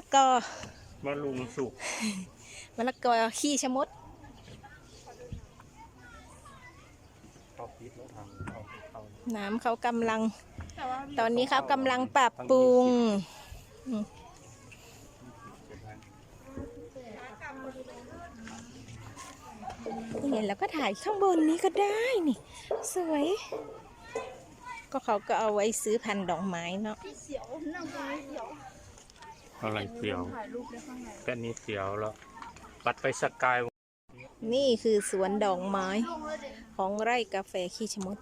ละกอบำรุงสุกมะละกอขี้ชะมดเอาพริกแล้วทำเอาเอาน้ำเขากำลัง ตอนนี้เขากำลังปรับปรุงอืมนี่ไงแล้วก็ถ่ายข้างบนนี้ก็ได้นี่ สวย ก็เขาก็เอาไว้ซื้อพันธุ์ดอกไม้เนาะ อะไรเสียวแค่นี้เสียวแล้วปัดไปสกาย นี่คือสวนดอกไม้ของไร่กาแฟขี้ชะมด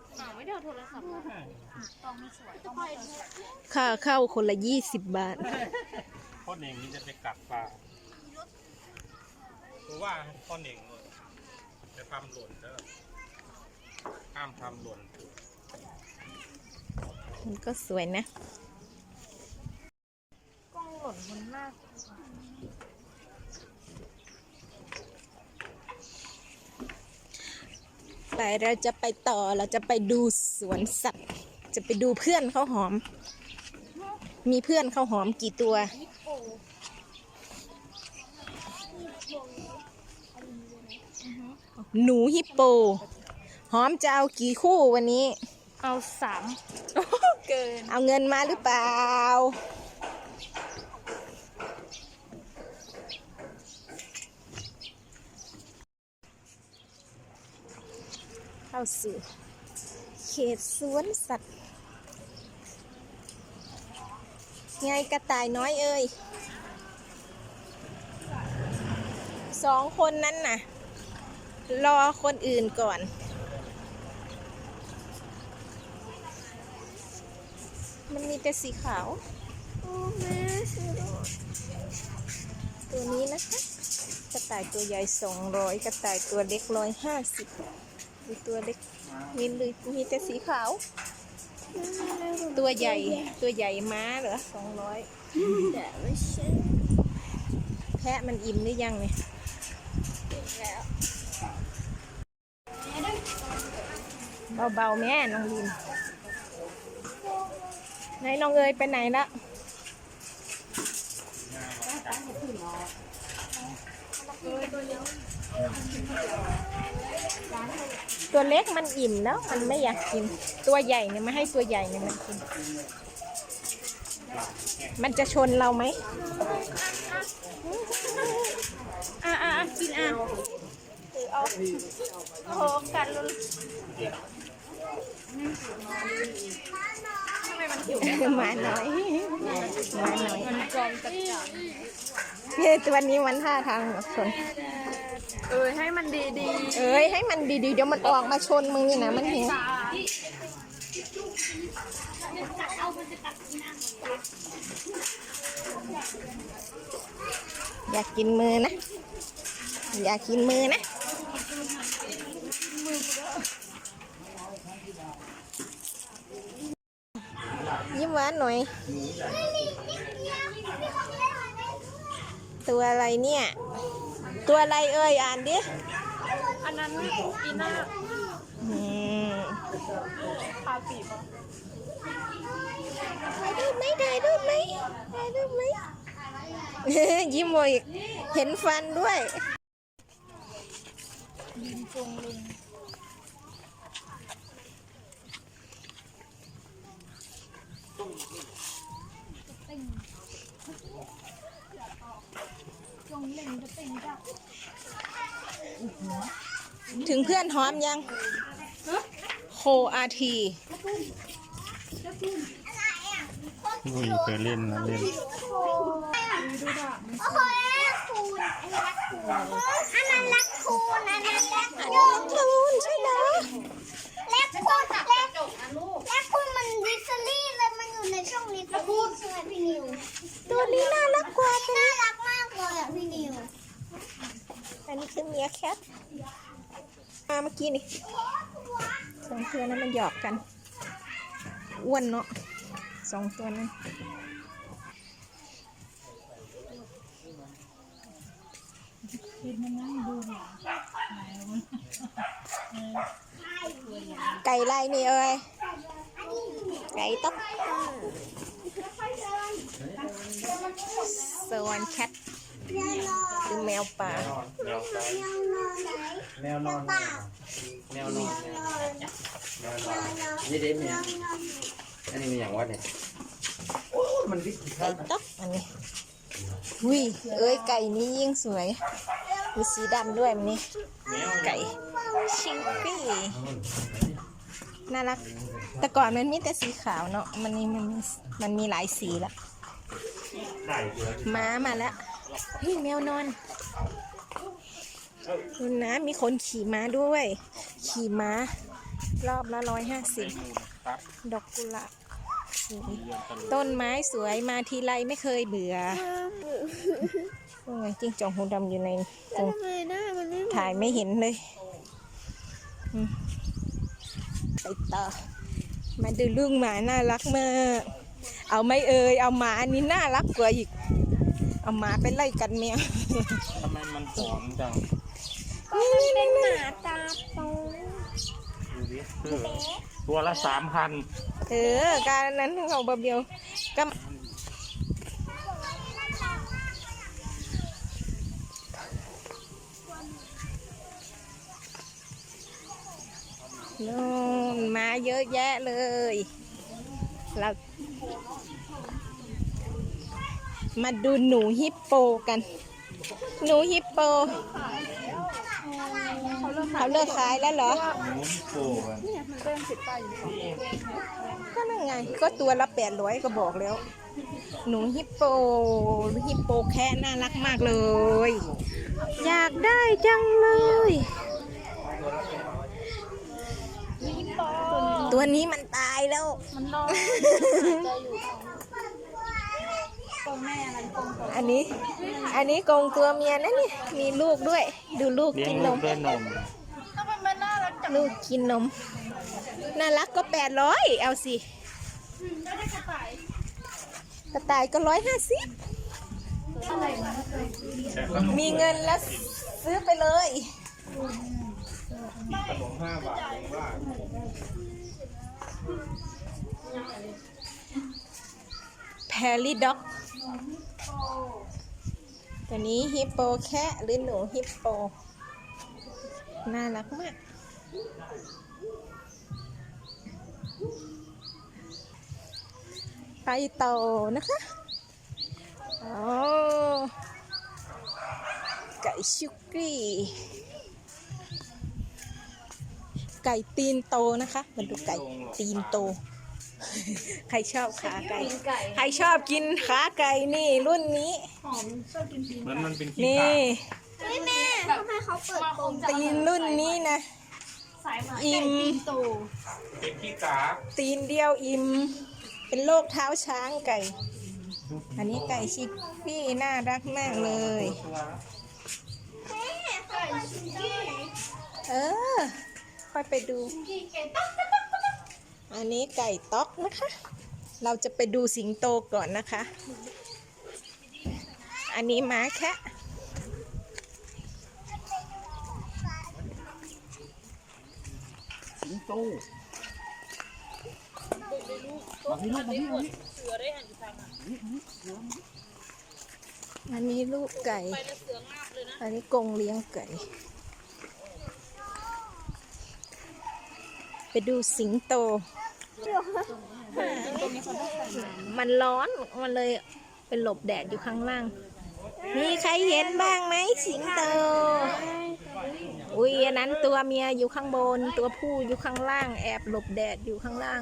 ค่าเข้าคนละยี่สิบบาทพ่อเน่งนี่จะไปกักปลาเพราะว่าพ่อเน่งจะทำหล่นเด้อห้ามทำหล่น มันก็สวยนะกล้อง หล่นบนหน้าไปเราจะไปต่อเราจะไปดูสวนสัตว์ จะไปดูเพื่อนเขาหอม มีเพื่อนเขาหอมกี่ตัว หนูฮิปโป หอมจะเอากี่คู่วันนี้ เอาสามเกิน เอาเงินมาหรือเปล่า เข้าสู่ เขตสวนสัตว์ ไงกระต่ายน้อยเอ่ยสองคนนั้นน่ะ รอคนอื่นก่อน มันมีแต่สีขาวตัวนี้นะคะ กระต่ายตัวใหญ่สองร้อยกระต่ายตัวเล็กร้อยห้าสิบ ดูตัวเล็กมีเลยมีแต่สีขาว ตัวใหญ่ตัวใหญ่ม้าเหรอสองร้อยแต่ไม่ใช่แพะมันอิ่มหรือยังเนี่ยเบาๆแม่น้องลินไหนน้องเอ๋ยไปไหนละ ตัวเล็กมันอิ่มแล้ว มันไม่อยากกิน ตัวใหญ่เนี่ยมาให้ตัวใหญ่เนี่ยมันกิน มันจะชนเราไหมอะอะอะกินอะถือเอาโอ้โหกัดลุนหมาน้อยหมาน้อยจอมจัดจานเฮ้ยตัวนี้มันท่าทางแบบชน เออให้มันดีดีเอ้ยให้มันดีๆ เดี๋ยวมันออกมาชนมึงนี่นะมันเห็นอยากกินมือนะ อยากกินมือนะยิ้มหวานหน่อย ตัวอะไรเนี่ย ตัวอะไรเอ่ยอ่านดิ อันนั้นอีน่าอืมพาปีบอะถ่ายรูปไหมถ่ายรูปไหมถ่ายรูปไหม ยิ้มโวยอีกเห็นฟันด้วย ถึงเพื่อนหอมยังโคอาทีลุยไปเล่นนะเล่นโอ้โหรักคูณอันนั้นรักคูณอันนั้นรักคูณลูนใช่เหรอรักคูณรักรักคูณมันดิสลี่เลยมันอยู่ในช่องนี้รักคูณใช่ไหมพี่นิว ตัวนี้น่ารักกว่าตัว น่า นี้ รักมากเลยอะพี่นิว อันนี้ คือเมียแคทมาเมื่อกี้นี่สองตัวนั้นมันหยอกกัน อ้วนเนาะสองตัวนั้นไก่ไล่นี่เอ้ยไก่ต๊อกสวรรค์แคท หรือแมวป่าแนวซ้ายแนวนอนแนวนอนแนวนอนนี่เด็ดเนี่ยอันนี้มันอย่างว่าเนี่ยโอ้มันวิกฤตไก่ต๊อกอันนี้หุยเอ้ยไก่นี้ยิ่งสวยมีสีดำด้วยมันนี่ไก่ชิงปี้น่ารัก แต่ก่อนมันมีแต่สีขาวเนาะมันนี่มันมีมันมีหลายสีละ ไก่เยอะม้ามาแล้ว เฮ้ยแมวนอนดูนะมีคนขี่ม้าด้วย ขี่ม้ารอบละร้อยห้าสิบครับดอกกุหลาบสวยต้นไม้สวยมาทีไรไม่เคยเบื่อว่าไงจิ้งจอกหูดำอยู่ในกรงทำไมหน้ามันไม่ถ่ายไม่เห็นเลยอืมไปต่อมาดูลูกหมาน่ารักมาก เอาไม่เอ่ยเอาหมาอันนี้น่ารักกว่าอีก เอาหมาไปไล่กันแมวทำไมมันผอมจังนี่นี่นี่หาตาโตดูดิเออตัวละสามพันเออ การนั้นของบาเบียวก็นู่นมาเยอะแยะเลย เรา มาดูหนูฮิปโปกัน หนูฮิปโปเขาเลิกขายแล้วเหรอหมูฮิปโปกันมันก็ยังติดป้ายอยู่ก็นั่นไง ก็ตัวละแปดร้อยก็บอกแล้ว หนูฮิปโป ฮิปโปแค่น่ารักมากเลย อยากได้จังเลย ตัวนี้มันตายแล้ว มันนอน ใจอยู่ตรงแม่อะไรตรงอันนี้ อันนี้กรงตัวเมียนะนี่มีลูกด้วย ดูลูกเลี้ยกิงนนลูกม ด้วยนม ทำไมมันน่ารักจังลูกกินนม น่ารักก็แปดร้อยเอาสิแล้วได้กระต่ายกระต่ายก็ร้อยห้าสิบอะไรนะแต่ขนมมีเงินแล้วซื้อไปเลยขนมห้าบาทเอง อกตัวนี้ฮิปโปแคะหรือหนูฮิปโป น่ารักมาก ไปต่อนะคะอ๋อไก่ชุกี้ ไก่ตีนโตนะคะมาดูไก่ตีนโต ใครชอบขาไก่ใครชอบกินขาไก่นี่รุ่นนี้ หอมชอบกินปีเหมือนมันเป็นขี้นี่กาเฮ้ยแม่ทำไมเขาเปิดกรงตีนรุ่นนี้นะ สายไหมอิ่มโตเป็นขี้กาตีนเดียวอิ่ม เป็นโรคเท้าช้างไก่ อันนี้ไก่ชิปปี้น่ารักมากเลยไก่ชิคกี้เออ ค่อยไปดู อันนี้ไก่ต๊อกนะคะ เราจะไปดูสิงโตก่อนนะคะ อันนี้ม้าแคะสิงโตมาพี่ลูกมาพี่มาพี่อันนี้ลูกไก่ อันนี้กรงเลี้ยงไก่ ไป ดูสิงโต มันร้อน มันเลยเป็นหลบแดดอยู่ข้างล่าง มีใครเห็นบ้างไหมสิงโต อุ้ยอันนั้นตัวเมียอยู่ข้างบน ตัวผู้อยู่ข้างล่าง แอบหลบแดดอยู่ข้างล่าง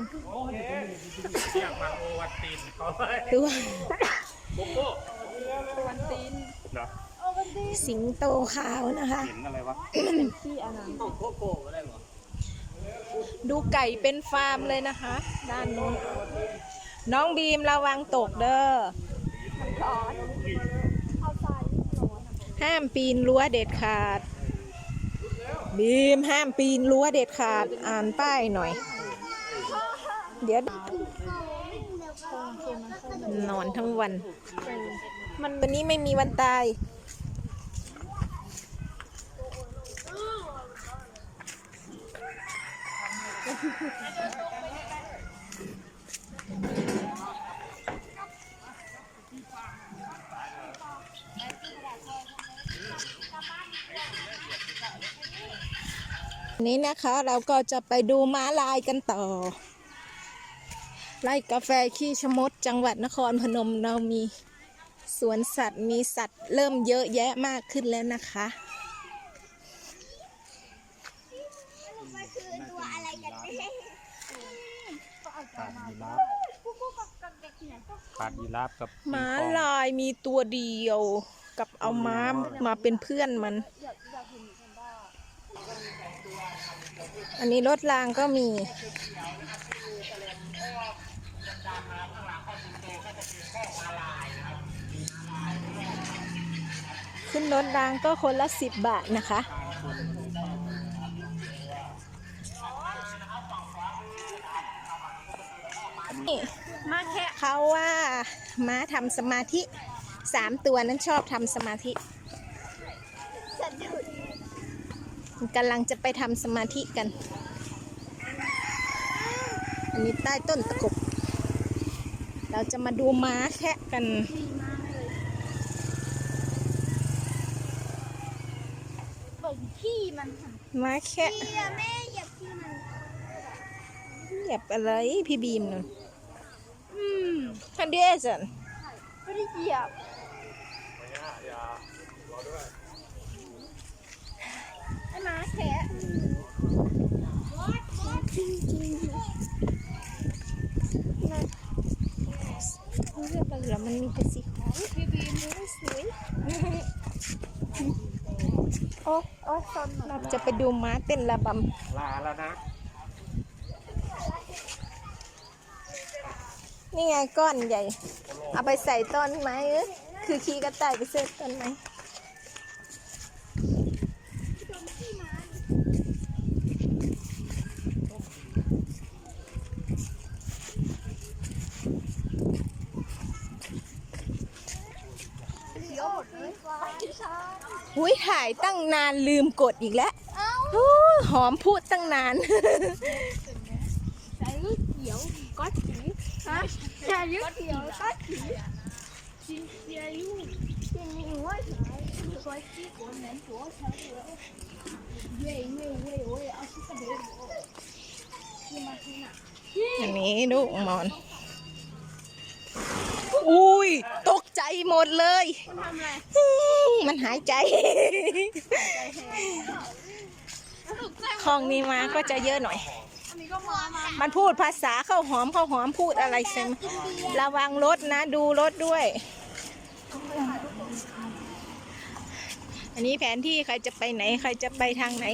เรียกมันโอวัตตินเขาเลยตัว โกโก้วันตีนเหรอสิงโตขาวนะคะ เห็นอะไรวะที่อันนั้น โกโก้ก็ได้เหรอ ดูไก่เป็นฟาร์มเลยนะคะ ด้านนู้นน้องบีมระวังตกเด้อห้ามปีนรั้วเด็ดขาด บีมห้ามปีนรั้วเด็ดขาดอ่านป้ายหน่อย เดี๋ยวนอนทั้งวัน มันวันนี้ไม่มีวันตาย นี้นะคะเราก็จะไปดูม้าลายกันต่อ ไร่กาแฟขี้ชมดจังหวัดนครพนมเรามีสวนสัตว์มีสัตว์เริ่มเยอะแยะมากขึ้นแล้วนะคะ ขาดยีราฟขาดยีราฟกับม้าลายมีตัวเดียว กับเอาม้ามาเป็นเพื่อนมัน อันนี้รถรางก็มีขึ้นรถรางก็คนละสิบบาทนะคะ มาแค่เขาว่าม้าทำสมาธิสามตัวนั้นชอบทำสมาธิสะดุดกำลังจะไปทำสมาธิกัน อันนี้ใต้ต้นตะกบ เราจะมาดูม้าแคะกันเบิ่งพี่มันค่ะม้าแคะพี่อะแม่อย่าพี่มันเหยียบอะไรพี่บีมนุ่นอื ม ทันเดียสัน ไม่ได้เหยียบ ไอ้ม้าแคะ จริงจริง เลือกไปแล้วมันมีแต่สีขาวพี่บีมสวยโอ้โอ้เราจะไปดูม้าเต้นระบำ ลาแล้วนะ นี่ไงก้อนใหญ่ เอาไปใส่ต้นไม้เอ้ยคือขี้กระต่ายไปเสร็จต้นไม้อุ้ยถ่ายตั้งนานลืมกดอีกแล้วหอมพูดตั้งนานใส่เขียวก็สี อย่ายุ่งเกี่ยวก็ขี่อย่ายุ่งที่มีหัวฉายคืคอยขี้โนเหมืนตัวฉันเลยเย่เย่เย่เย่เอาชิ้นกระเด็นที่มาที่น่ะอันนี้ลูมอน อุ้ย ตกใจหมดเลย มันมันหายใจ ของนี้มาก็จะเยอะหน่อย มันพูดภาษาข้าวหอมข้าวหอมพูดอะไรใช่ไหมระวังรถนะดูรถด้วย อันนี้แผนที่ใครจะไปไหน ใครจะไปทางไหน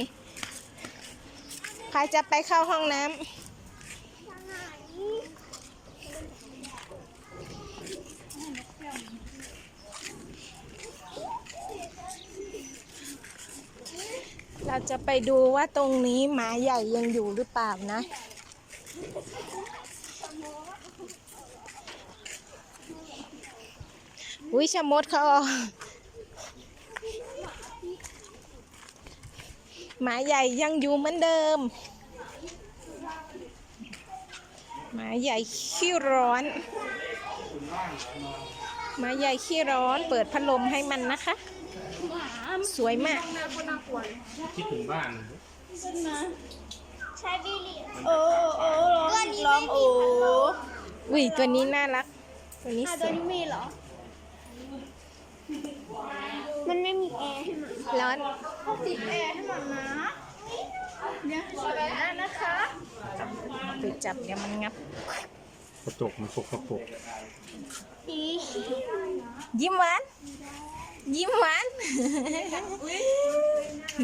ใครจะไปเข้าห้องน้ำ เราจะไปดูว่าตรงนี้หมาใหญ่ยังอยู่หรือเปล่านะ อุ้ยชะมดเขาเอาหมาใหญ่ยังอยู่เหมือนเดิม หมาใหญ่ขี้ร้อน หมาใหญ่ขี้ร้อน เปิดพัดลมให้มันนะคะ สวยมาก คิดถึงบ้านใช้บิลลี่โอ้โอ้ร้องร้องโอ้อุ้ยตัวนี้น่ารัก ตัวนี้อะสตัววยนี้มีเหรอ มันไม่มีแอร์ให้มันร้อนติดแอร์ให้มันนะเนี่ยสวยนะนะคะไปจับเดี๋ยวมันงับกระจกมันสกปรกอียิ้มหวาน ยิ้มหวาน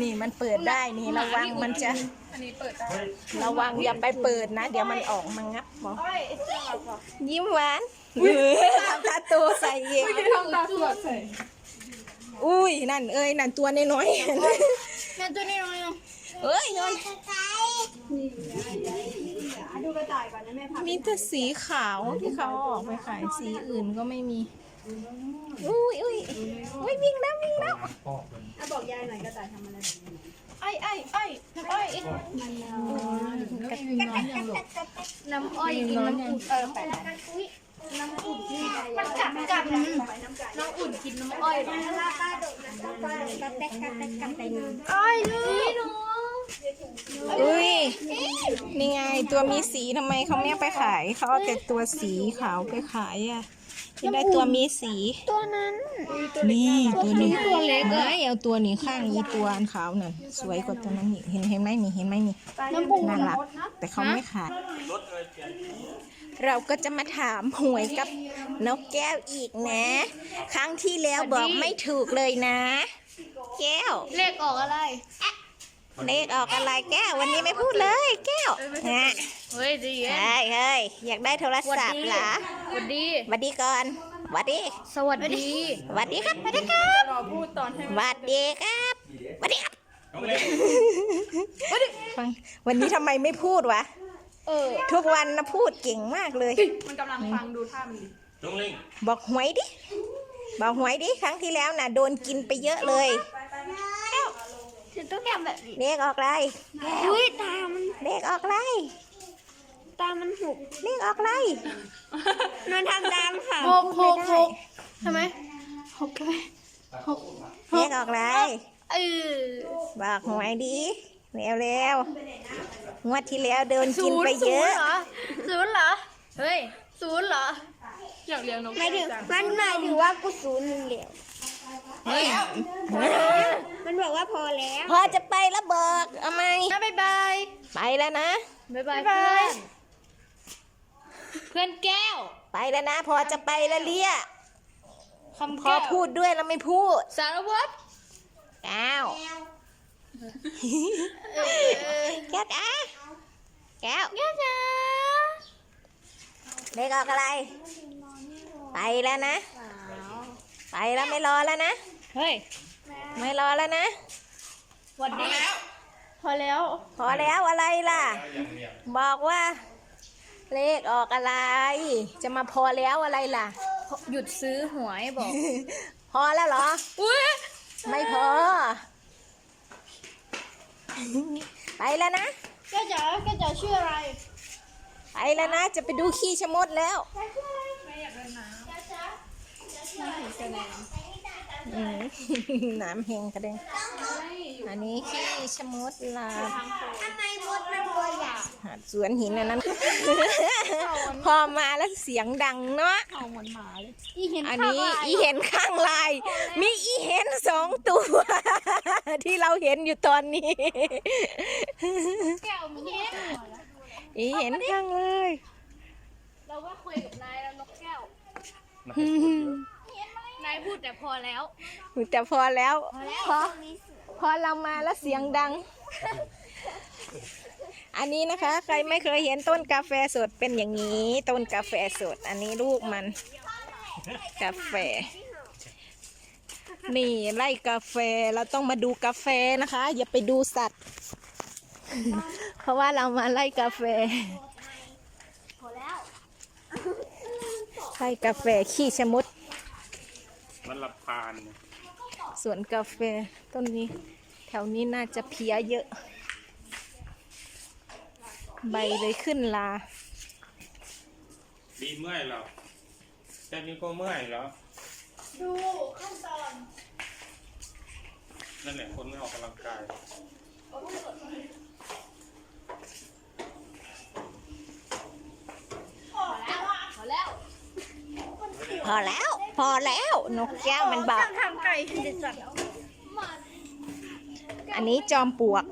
นี่มันเปิดได้นี่ระวังมันจะระวังอย่าไปเปิดนะ เดี๋ยวมันออกมางับบอกยิ้มหวานทำตาโตใส่เองทำตาสวดใส่ อุ้ยนั่นเอ้ยนั่นตัวน้อยแม่ตัวนี้น้อยอะๆเอ้ยนอนดูกระต่ายก่อนนะแม่พามีแต่สีขาวที่เขาเอาออกไปขายสีอื่นก็ไม่มี อุ้ยอุ้ยอุ้ยวิ่งแล้ววิ่งแล้วพ่อเป็นอะบอกยายหน่อยกระต่ายทำอะไรแบบนี้ไอ้ไอ้ไอ้ไอ้น้ำอ้อยกินน้ำอุ่นเออไปน้ำอุ่นที่มันกัดกัดน้ำอุ่นกินน้ำอ้อยเหรออ้อยเลยหนูอุ้ยนี่ไงตัวมีสีทำไมเขาไม่เอาไปขายเขาเอาแต่ตัวสีขาวไปขายอะ ที่ได้ตัวมีสี ตัวนั้น นี่ตัวนี้ตัวเล็กอะไม่เอาตัวนี้ข้างอีตัวอันขาวนั่นสวยกว่าตัวนั้นอีกเห็นเห็นไหมนี่เห็นไหมนี่น้ำปูน่ารักแต่เขาไม่ขายเราก็จะมาถามหวยกับนกแก้วอีกนะ ครั้งที่แล้วบอกไม่ถูกเลยนะ แก้ว เลขออกอะไร เลขออกอะไรแก้ว วันนี้ไม่พูดเลย แก้วฮะ เฮ้ยดีเอ็เฮ้ยเฮ้ยอยากได้โทรศัพท์เหรอสวัสดีหวัดดีก่อนหวัดดี สวัสดีหวัดดีครับหวัดดีครับรอพูดตอนให้หวัดดีครับหวัดดีครับน้องเล็กฟังวันนี้ทำไมไม่พูดวะเออทุกวันนะพูดเก่งมากเลย มันกำลังฟังดูท่ามันดิน้องเล็กบอกหวยดิ บอกหวยดิ ครั้งที่แล้วน่ะ โดนกินไปเยอะเลยฉันต้องทำแบบนี้เลขออกอะไรอุ้ยตามันเลขออกอะไร ตามันหุบเลขออกอะไรมันทำตามค่ะหกหกหกทำไมหกเลยเลขออกอะไรเออบอกหวยดิเร็วเร็วๆงวดที่แล้วโดนกินไปเยอะศูนย์เหรอเฮ้ยศูนย์เหรออยากเลี้ยงนกหมายถึงมันหมายถึงว่ากูศูนย์หนึ่งเดียวเฮ้ยมันบอกว่าพอแล้ว พอจะไปแล้วบอกเอาไหมนะบ๊ายบาย ไปแล้วนะ บ๊ายบาย เพื่อนเพื่อนแก้วไปแล้วนะ พอจะไปแล้วเลี่ยคำพอแก้วพูดด้วยแล้วไม่พูดสารวัตรก้าวเออแก้วก้าแก้วแก้วจ้าเลขออกอะไร ไปแล้วนะ ไปแล้วไม่รอแล้วนะ เฮ้ยไม่รอแล้วนะ หวัดดีพอแล้ว พอแล้วอะไรล่ะอย่างเนี้ยบอกว่า เลขออกอะไร จะมาพอแล้วอะไรล่ะ หยุดซื้อหวยบอก พอแล้วเหรอ อุ้ยไม่พอ ไปแล้วนะแก้วจ๋าแก้วจ๋าชื่ออะไรไปแล้วนะ จะไปดูขี้ชะมดแล้วอืมน้ำแห้งกระเด้งอันนี้ขี้ชะมดลาทำไมมดมันตัวใหญ่หาดสวนหินอันนั้น พอมาแล้วเสียงดังเนาะเอาเหมือนหมาเลยอีเห็นอันข้างนี้ลายอีเห็นข้างลาย มีอีเห็นสองตัว ที่เราเห็นอยู่ตอนนี้ แก้วมันเห็นอีเห็นข้างลายเราก็คุยกับนายแล้วนกแก้วนายพูดเยอะนายพูดแต่พอแล้ว แต่พอแล้วแล้วพอพอเรามาแล้วเสียงดัง อันนี้นะคะ ใครไม่เคยเห็นต้นกาแฟสดเป็นอย่างนี้ ต้นกาแฟสด อันนี้ลูกมัน กาแฟ นี่ไล่กาแฟเราต้องมาดูกาแฟนะคะ อย่าไปดูสัตว์ เพราะว่าเรามาไล่กาแฟพอแล้วไล่กาแฟขี้ชะมุด มันรับพานเนี่ยสวนกาแฟต้นนี้ แถวนี้น่าจะเพี้ยเยอะ ใบเลยขึ้นลา ดีเมื่อยเหรอแต่นี่ก็เมื่อยเหรอ ดูขั้นตอน นั่นแหละคนไม่ออกกำลังกาย พอแล้วพอแล้ว พ อแล้ว พอแล้วนกแก้วมันบอกทำไก่เด็ดจัดอันนี้จอมปลวก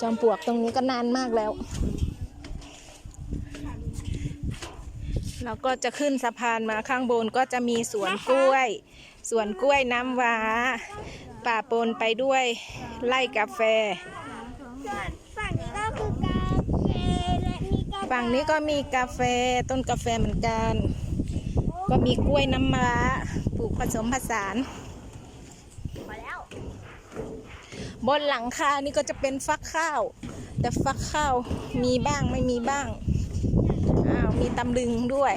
จอมปลวกตรงนี้ก็นานมากแล้วเราก็จะขึ้นสะพานมาข้างบนก็จะมีสวนกล้วย สวนกล้วยน้ำว้า ป่าปนไปด้วยไร่กาแฟ ฝั่งนี้ก็คือกาแฟและมีกา ฝั่งนี้ก็มีกาแฟต้นกาแฟเหมือนกัน ก็มีกล้วยน้ำว้าปลูกผสมผสานบนหลังคานี่ก็จะเป็นฟักข้าว แต่ฟักข้าวมีบ้างไม่มีบ้างอ้าวมีตำลึงด้วย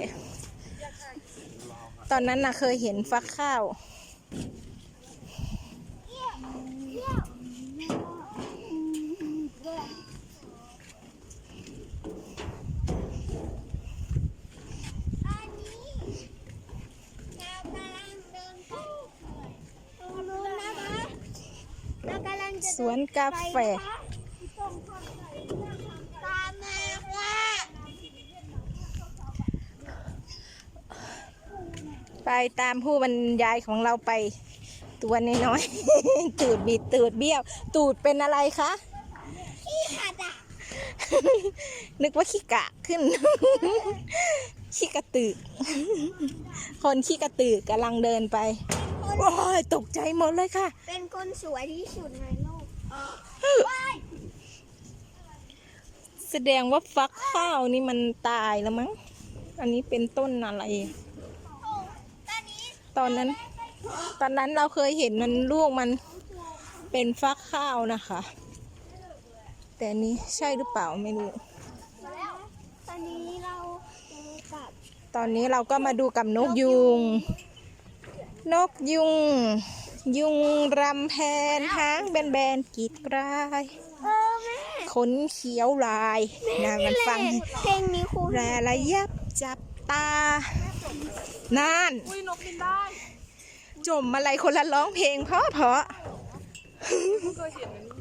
ตอนนั้นน่ะเคยเห็นฟักข้าว อันนี้เรากำลังเดินไปตรงนู้นนะคะเรากำลังจะ สวนกาแฟ ตามมาว่าไปตามผู้บรรยายของเราไป ตัวน้อยๆ ตูดบิดตูดเบี้ยว ตูดเป็นอะไรคะขี้ขัดอะนึกว่าขี้กะขึ้น ขี้กระตือกคนขี้กระตือกกำลังเดินไป โอ้ยตกใจหมดเลยค่ะ เป็นคนสวยที่สุดในโลก แสดงว่าฟักข้าวนี่มันตายแล้วมั้ง อันนี้เป็นต้นอะไร ตอนนั้น ตอนนั้นเราเคยเห็นมันลูกมันเป็นฟักข้าวนะคะ แต่นี้ใช่หรือเปล่าไม่รู้ ตอนนี้เรากับตอนนี้เราก็มาดูกับนกยุง นกยุง ยุงรำแพนหางแบนๆกรีดกรายเออแม่ขนเขียวลายนะมันฟังเพลงนี้ครูแรระยับจับตา นั่นอุ้ยนกบินได้จมอะไรคนละร้องเพลงเพราะเพราะไม่เคยเห็นอันนี้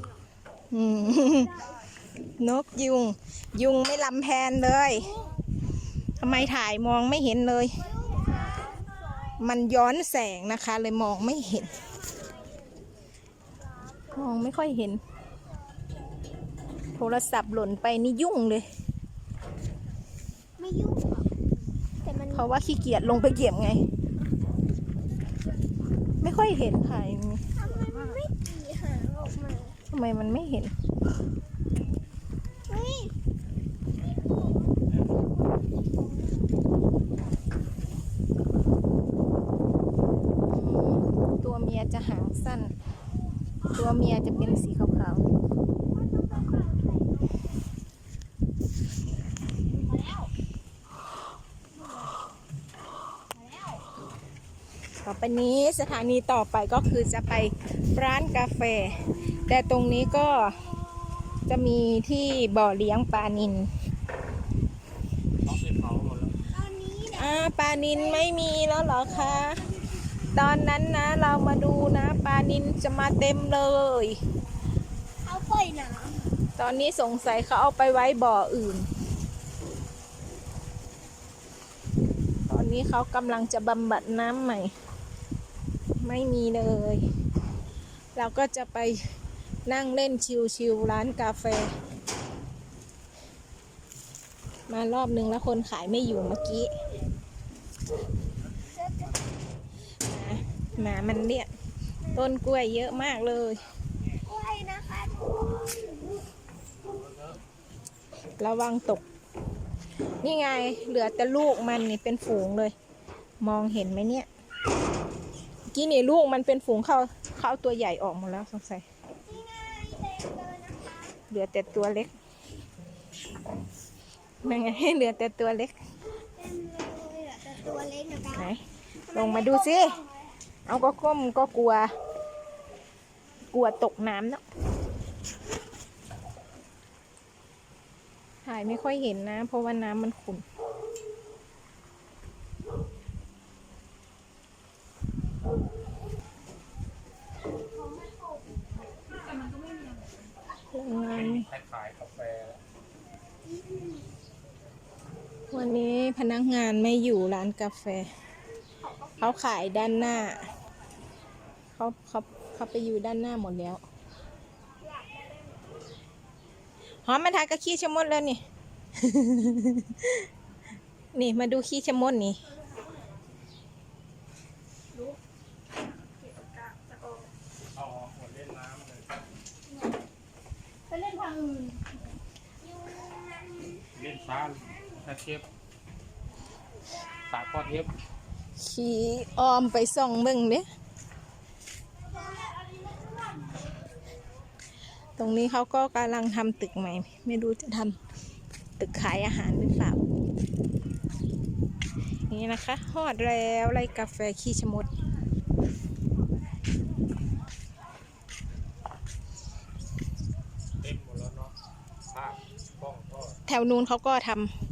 อืมนกยุง ยุงไม่ลำแพนเลยทำไมถ่ายมองไม่เห็นเลย มันย้อนแสงนะคะเลยมองไม่เห็น มองไม่ค่อยเห็น โทรศัพท์หล่นไปนี่ยุ่งเลย ไม่ยุ่งหรอกแต่มันเพราะว่าขี้เกียจลงไปเก็บไง ไม่ค่อยเห็นค่ะทำไมมันไม่ตีหางออกมา ทำไมมันไม่เห็น เฮ้ย ตัวเมียจะหางสั้น ตัว เมียจะเป็นสีขาวๆต่อไปนี้สถานีต่อไปก็คือจะไปร้านกาแฟ แต่ตรงนี้ก็จะมีที่บ่อเลี้ยงปลานินเขาไปเผาหมดแล้วตอนนี้เนี่ยอ่าปลานินไม่มีแล้วเหรอคะ ตอนนั้นนะเรามาดูนะ ปลานินจะมาเต็มเลยเขาปล่อยน้ตอนนี้สงสัยเขาเอาไปไว้บ่ออื่น ตอนนี้เขากำลังจะบำบัดน้ำใหม่ ไม่มีเลย เราก็จะไปนั่งเล่นชิวๆร้านกาแฟ มารอบนึงแล้วคนขายไม่อยู่เมื่อกี้หมาหมามันเนี่ย ต้นกล้วยเยอะมากเลยำกล้วยนะคะทุกคนระวังตก นี่ไงเหลือแต่ลูกมันนี่เป็นฝูงเลย มองเห็นไหมเนี่ยเมื่อกี้นี่ลูกมันเป็นฝูงเขาเขาเอาตัวใหญ่ออกหมดแล้วสงสัยนี่ไงเต็มเลยนะคะเหลือแต่ตัวเล็กนั่นไงเหลือแต่ตัวเล็กเต็มเลยอะแต่ตัวเล็กนะคะไหนลงมาดูสิ เอาก็ก้มก็กลัว กลัวตกน้ำเนาะถ่ายไม่ค่อยเห็นนะ เพราะว่าน้ำมันขุ่นโรงงานใครขายกาแฟวันนี้พนักงานไม่อยู่ร้านกาแฟ เขาขายด้านหน้า เขาเขาเขาไปอยู่ด้านหน้าหมดแล้วหอมมาทากระขี้ชะมดแล้วนี่ นี่มาดูขี้ชะมดนี่เอาหมดเล่นน้ำเลยไปเล่นทางอื่น เล่นซ่านถ้าเทปสาข้อเทป ขี่ออมไปส่องเบิ่งเด้ตรงนี้เขาก็กำลังทำตึกใหม่ ไม่รู้จะทำตึกขายอาหารหรือเปล่า นี่นะคะฮอดแล้วไรกาแฟขี้ชะมดแล้วเนาะภาพกล้องก็แถวนู้นเขาก็ทำ